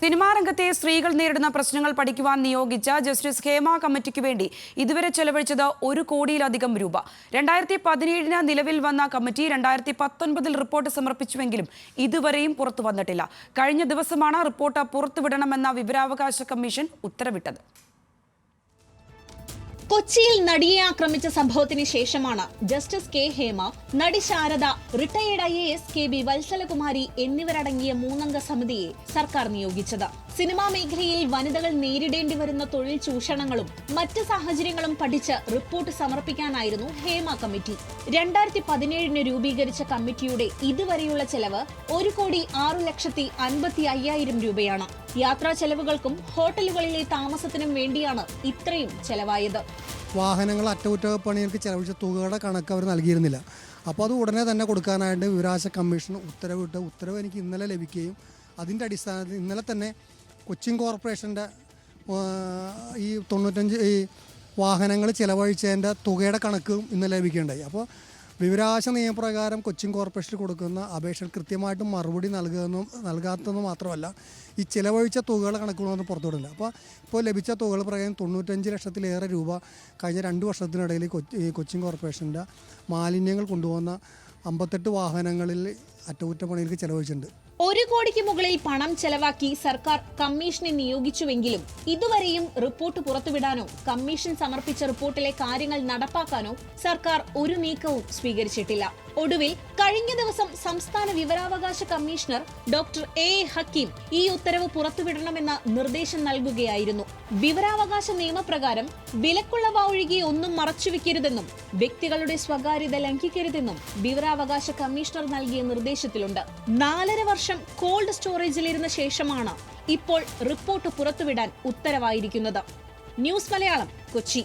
Cinema രംഗത്തെ സ്ത്രീകൾ നേരിടുന്ന പ്രശ്നങ്ങൾ പഠിക്കുവാൻ നിയോഗിച്ച ജസ്റ്റിസ് ഹേമ കമ്മിറ്റിക്ക് വേണ്ടി ഇതുവരെ ചെലവഴിച്ചത് ഒരു കോടിയിലധികം രൂപ. രണ്ടായിരത്തി പതിനേഴിന് നിലവിൽ വന്ന കമ്മിറ്റി രണ്ടായിരത്തി പത്തൊൻപതിൽ റിപ്പോർട്ട് സമർപ്പിച്ചുവെങ്കിലും ഇതുവരെയും പുറത്തു വന്നിട്ടില്ല. കഴിഞ്ഞ ദിവസമാണ് റിപ്പോർട്ട് പുറത്തുവിടണമെന്ന വിവരാവകാശ കമ്മീഷൻ ഉത്തരവിട്ടത്. കൊച്ചിയിൽ നടിയെ ആക്രമിച്ച സംഭവത്തിന് ശേഷമാണ് ജസ്റ്റിസ് കെ ഹേമ നടി Sarada retired I A S K B Valsalakumari എന്നിവരടങ്ങിയ മൂന്നംഗ സമിതിയെ സർക്കാർ നിയോഗിച്ചത്. സിനിമാ മേഖലയിൽ വനിതകൾ നേരിടേണ്ടി വരുന്ന തൊഴിൽ ചൂഷണങ്ങളും മറ്റ് സാഹചര്യങ്ങളും പഠിച്ച് റിപ്പോർട്ട് സമർപ്പിക്കാനായിരുന്നു ഹേമ കമ്മിറ്റി. രണ്ടായിരത്തി പതിനേഴിന് രൂപീകരിച്ച കമ്മിറ്റിയുടെ ഇതുവരെയുള്ള ചെലവ് ഒരു കോടി ആറു ലക്ഷത്തി അൻപത്തി അയ്യായിരം രൂപയാണ്. യാത്രാ ചെലവുകൾക്കും ഹോട്ടലുകളിലെ താമസത്തിനും വേണ്ടിയാണ് ഇത്രയും ചെലവായത്. വാഹനങ്ങൾ അറ്റകുറ്റപ്പണികൾക്ക് ചെലവഴിച്ച തുകയുടെ കണക്ക് അവർ നൽകിയിരുന്നില്ല. അപ്പോൾ അത് ഉടനെ തന്നെ കൊടുക്കാനായിട്ട് വിവരാശ കമ്മീഷൻ ഉത്തരവിട്ട്. ഉത്തരവ് എനിക്ക് ഇന്നലെ ലഭിക്കുകയും അതിന്റെ അടിസ്ഥാനത്തിൽ ഇന്നലെ തന്നെ കൊച്ചിൻ കോർപ്പറേഷന്റെ ഈ തൊണ്ണൂറ്റഞ്ച് ഈ വാഹനങ്ങൾ ചിലവഴിച്ചതിന്റെ തുകയുടെ കണക്കും ഇന്നലെ ലഭിക്കുകയുണ്ടായി. അപ്പോൾ വിവരാശ നിയമപ്രകാരം കൊച്ചിൻ കോർപ്പറേഷൻ കൊടുക്കുന്ന അപേക്ഷ കൃത്യമായിട്ടും മറുപടി നൽകുന്നതും നൽകാത്തതെന്ന് മാത്രമല്ല ഈ ചിലവഴിച്ച തുകകൾ കണക്കുകളൊന്നും പുറത്തുവിടില്ല. അപ്പോൾ ഇപ്പോൾ ലഭിച്ച തുകകൾ പ്രകാരം തൊണ്ണൂറ്റഞ്ച് ലക്ഷത്തിലേറെ രൂപ കഴിഞ്ഞ രണ്ട് വർഷത്തിനിടയിൽ കൊച്ചി കൊച്ചിൻ കോർപ്പറേഷന്റെ മാലിന്യങ്ങൾ കൊണ്ടുപോകുന്ന അമ്പത്തെട്ട് വാഹനങ്ങളിൽ അറ്റകുറ്റപ്പണികൾക്ക് ചെലവഴിച്ചിട്ടുണ്ട്. ഒരു കോടിക്ക് മുകളിൽ പണം ചെലവാക്കി സർക്കാർ കമ്മീഷനെ നിയോഗിച്ചുവെങ്കിലും ഇതുവരെയും റിപ്പോർട്ട് പുറത്തുവിടാനോ കമ്മീഷൻ സമർപ്പിച്ച റിപ്പോർട്ടിലെ കാര്യങ്ങൾ നടപ്പാക്കാനോ സർക്കാർ ഒരു നീക്കവും സ്വീകരിച്ചിട്ടില്ല. ഒടുവിൽ കഴിഞ്ഞ ദിവസം സംസ്ഥാന വിവരാവകാശ കമ്മീഷണർ ഡോക്ടർ എ ഹക്കീം ഈ ഉത്തരവ് പുറത്തുവിടണമെന്ന നിർദ്ദേശം നൽകുകയായിരുന്നു. വിവരാവകാശ നിയമപ്രകാരം വിലക്കുള്ള ഒഴികെ ഒന്നും മറച്ചുവെക്കരുതെന്നും വ്യക്തികളുടെ സ്വകാര്യത ലംഘിക്കരുതെന്നും വിവരാവകാശ കമ്മീഷണർ നൽകിയ നിർദ്ദേശത്തിലുണ്ട് നാലര വർഷം കോൾഡ് സ്റ്റോറേജിലിരുന്ന ശേഷമാണ് ഇപ്പോൾ റിപ്പോർട്ട് പുറത്തുവിടാൻ ഉത്തരവായിരിക്കുന്നത്. ന്യൂസ് മലയാളം കൊച്ചി.